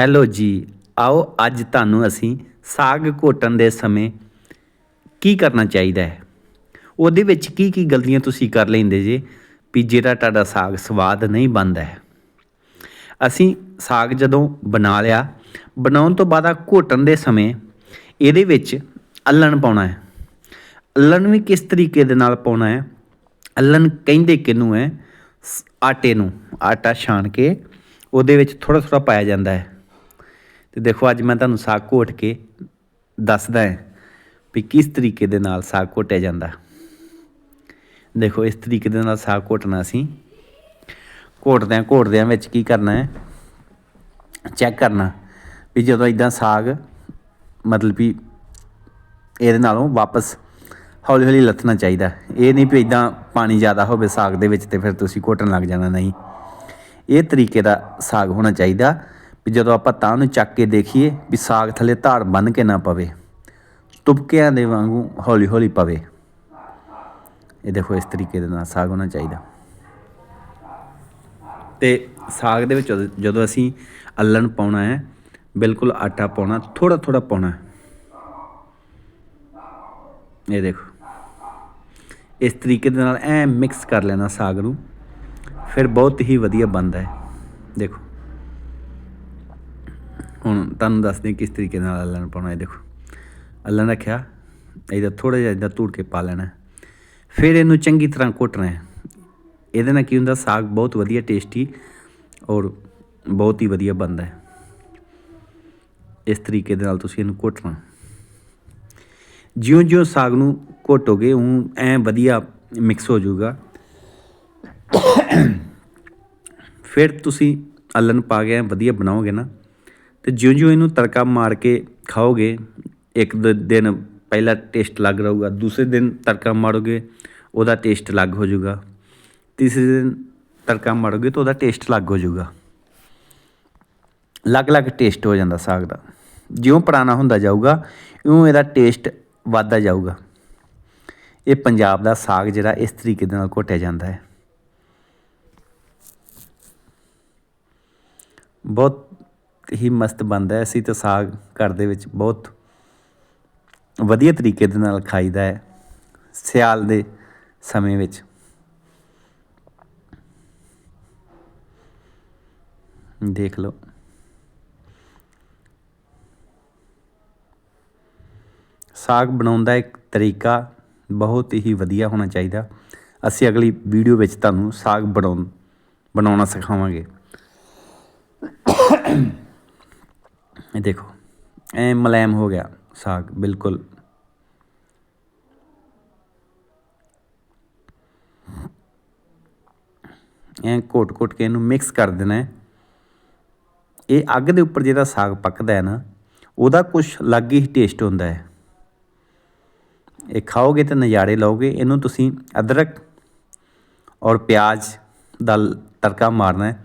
Hello ਜੀ, ਆਓ ਅੱਜ ਤੁਹਾਨੂੰ ਅਸੀਂ ਸਾਗ ਘੋਟਣ ਦੇ ਸਮੇਂ ਕੀ ਕਰਨਾ ਚਾਹੀਦਾ ਹੈ? ਉਹਦੇ ਵਿੱਚ ਕੀ ਕੀ ਗਲਤੀਆਂ ਤੁਸੀਂ ਕਰ ਲੈਂਦੇ ਜੇ ਵੀ ਜਿਹੜਾ ਤੁਹਾਡਾ ਸਾਗ ਸਵਾਦ ਨਹੀਂ ਬਣਦਾ ਹੈ? ਅਸੀਂ ਸਾਗ ਜਦੋਂ ਬਣਾ ਲਿਆ, ਬਣਾਉਣ ਤੋਂ ਬਾਅਦ ਆ ਘੋਟਣ ਦੇ ਸਮੇਂ ਇਹਦੇ ਵਿੱਚ ਅੱਲਣ ਪਾਉਣਾ ਹੈ। ਅੱਲਣ ਵੀ ਕਿਸ ਤਰੀਕੇ ਦੇ ਨਾਲ ਪਾਉਣਾ ਹੈ? ਅੱਲਣ ਕਹਿੰਦੇ ਕਿਹਨੂੰ ਹੈ? ਸ- ਆਟੇ ਨੂੰ, ਆਟਾ ਛਾਣ ਕੇ ਉਹਦੇ ਵਿੱਚ ਥੋੜਾ ਥੋੜਾ ਪਾਇਆ ਜਾਂਦਾ ਹੈ। ਤੇ ਦੇਖੋ ਅੱਜ ਮੈਂ ਤੁਹਾਨੂੰ ਸਾਗ ਘੋਟ ਕੇ ਦੱਸਦਾ ਹਾਂ ਵੀ ਕਿਸ ਤਰੀਕੇ ਦੇ ਨਾਲ ਸਾਗ ਘੋਟਿਆ ਜਾਂਦਾ। ਦੇਖੋ ਇਸ ਤਰੀਕੇ ਦੇ ਨਾਲ ਸਾਗ ਘੋਟਣਾ ਅਸੀਂ ਘੋਟਦਿਆਂ ਘੋਟਦਿਆਂ ਵਿੱਚ ਕੀ ਕਰਨਾ ਹੈ? ਚੈੱਕ ਕਰਨਾ ਵੀ ਜਦੋਂ ਇਦਾਂ ਸਾਗ ਮਤਲਬ ਵੀ ਇਹਦੇ ਨਾਲੋਂ ਵਾਪਸ ਹੌਲੀ ਹੌਲੀ ਲੱਥਣਾ ਚਾਹੀਦਾ। ਇਹ ਨਹੀਂ ਵੀ ਇਦਾਂ ਪਾਣੀ ਜ਼ਿਆਦਾ ਹੋਵੇ ਸਾਗ ਦੇ ਵਿੱਚ ਤੇ ਫਿਰ ਤੁਸੀਂ ਘੋਟਣ ਲੱਗ ਜਾਣਾ ਨਹੀਂ। ਇਹ ਤਰੀਕੇ ਦਾ ਸਾਗ ਹੋਣਾ ਚਾਹੀਦਾ। ਵੀ ਜਦੋਂ ਆਪਾਂ ਤਾਂ ਨੂੰ ਚੱਕ ਕੇ ਦੇਖੀਏ ਵੀ ਸਾਗ ਥੱਲੇ ਧਾਰ ਬੰਨ ਕੇ ਨਾ ਪਵੇ, ਤੁਪਕਿਆਂ ਦੇ ਵਾਂਗੂ ਹੌਲੀ ਹੌਲੀ ਪਵੇ। ਇਹ ਦੇਖੋ ਇਸ ਤਰੀਕੇ ਦੇ ਨਾਲ ਸਾਗ ਹੋਣਾ ਚਾਹੀਦਾ। ਤੇ ਸਾਗ ਦੇ ਵਿੱਚ ਜਦੋਂ- ਅਸੀਂ ਅੱਲਣ ਪਾਉਣਾ ਹੈ, ਬਿਲਕੁਲ ਆਟਾ ਪਾਉਣਾ ਥੋੜਾ ਥੋੜਾ ਪਾਉਣਾ ਇਹ ਦੇਖੋ। ਇਸ ਤਰੀਕੇ ਦੇ ਨਾਲ ਐ ਮਿਕਸ ਕਰ ਲੈਣਾ ਸਾਗ ਨੂੰ, ਫਿਰ ਬਹੁਤ ਹੀ ਵਧੀਆ ਬਣਦਾ ਹੈ। ਦੇਖੋ। ਹੁਣ ਤੁਹਾਨੂੰ ਦੱਸਦੇ ਕਿਸ ਤਰੀਕੇ ਨਾਲ ਅੱਲਣ ਪਾਉਣਾ ਹੈ, ਦੇਖੋ। ਅੱਲਣ ਰੱਖਿਆ, ਇਹਦਾ ਥੋੜਾ ਜਿਹਾ ਇਹਦਾ ਧੂੜ ਕੇ ਪਾ ਲੈਣਾ ਫਿਰ ਇਹਨੂੰ ਚੰਗੀ ਤਰ੍ਹਾਂ ਘੋਟਣਾ ਹੈ। ਇਹਦੇ ਨਾਲ ਕੀ ਹੁੰਦਾ, ਸਾਗ ਬਹੁਤ ਵਧੀਆ ਟੇਸਟੀ ਔਰ ਬਹੁਤ ਹੀ ਵਧੀਆ ਬਣਦਾ ਹੈ। ਇਸ ਤਰੀਕੇ ਦੇ ਨਾਲ ਤੁਸੀਂ ਇਹਨੂੰ ਘੋਟਣਾ ਜਿਉਂ-ਜਿਉਂ ਸਾਗ ਨੂੰ ਘੋਟੋਗੇ ਉਹ ਐ ਵਧੀਆ ਮਿਕਸ ਹੋ ਜਾਊਗਾ। ਫਿਰ ਤੁਸੀਂ ਅੱਲਣ ਪਾ ਕੇ ਐਂ ਵਧੀਆ ਬਣਾਓਗੇ ਨਾ। ਅਤੇ ਜਿਉਂ-ਜਿਉਂ ਇਹਨੂੰ ਤੜਕਾ ਮਾਰ ਕੇ ਖਾਓਗੇ, ਇੱਕ ਦੋ, ਦਿਨ ਪਹਿਲਾ ਟੇਸਟ ਲੱਗ ਰਹੂਗਾ, ਦੂਸਰੇ ਦਿਨ ਤੜਕਾ ਮਾਰੋਗੇ, ਉਹਦਾ ਟੇਸਟ ਅਲੱਗ ਹੋ ਜਾਊਗਾ। ਤੀਸਰੇ ਦਿਨ ਤੜਕਾ ਮਾਰੋਗੇ ਤਾਂ ਉਹਦਾ ਟੇਸਟ ਅਲੱਗ ਹੋ ਜਾਊਗਾ। ਅਲੱਗ-ਅਲੱਗ ਟੇਸਟ ਹੋ ਜਾਂਦਾ ਸਾਗ ਦਾ। ਜਿਉਂ ਪੁਰਾਣਾ ਹੁੰਦਾ ਜਾਊਗਾ, ਇਉਂ ਇਹਦਾ ਟੇਸਟ ਵੱਧਦਾ ਜਾਊਗਾ। ਇਹ ਪੰਜਾਬ ਦਾ ਸਾਗ ਜਿਹੜਾ ਇਸ ਤਰੀਕੇ ਦੇ ਨਾਲ ਘੋਟਿਆ ਜਾਂਦਾ ਹੈ। ਬਹੁਤ ਹੀ ਮਸਤ ਬਣਦਾ ਹੈ। ਅਸੀਂ ਤਾਂ ਸਾਗ ਘਰ ਦੇ ਵਿੱਚ ਬਹੁਤ ਵਧੀਆ ਤਰੀਕੇ ਦੇ ਨਾਲ ਖਾਈਦਾ ਹੈ ਸਿਆਲ ਦੇ ਸਮੇਂ ਵਿੱਚ। ਦੇਖ ਲਓ। ਸਾਗ ਬਣਾਉਣ ਦਾ ਇੱਕ ਤਰੀਕਾ ਬਹੁਤ ਹੀ ਵਧੀਆ ਹੋਣਾ ਚਾਹੀਦਾ। ਅਸੀਂ ਅਗਲੀ ਵੀਡੀਓ ਵਿੱਚ ਤੁਹਾਨੂੰ ਸਾਗ ਬਣਾਉਣ, ਬਣਾਉਣਾ ਸਿਖਾਵਾਂਗੇ। ਇਹ ਦੇਖੋ, ਐ ਮਲੈਮ ਹੋ ਗਿਆ ਸਾਗ, ਬਿਲਕੁਲ। ਐਂ ਕੋਟ ਕੋਟ ਕੇ ਇਹਨੂੰ ਮਿਕਸ ਕਰ ਦੇਣਾ ਹੈ। ਇਹ ਅੱਗ ਦੇ ਉੱਪਰ ਜਿਹੜਾ ਸਾਗ ਪੱਕਦਾ ਹੈ ਨਾ, ਉਹਦਾ ਕੁਝ ਅਲੱਗ ਹੀ ਟੇਸਟ ਹੁੰਦਾ ਹੈ। ਇਹ ਖਾਓਗੇ ਤਾਂ ਨਜ਼ਾਰੇ ਲਓਗੇ। ਇਹਨੂੰ ਤੁਸੀਂ ਅਦਰਕ ਔਰ ਪਿਆਜ਼ ਦਾ ਤੜਕਾ ਮਾਰਨਾ ਹੈ।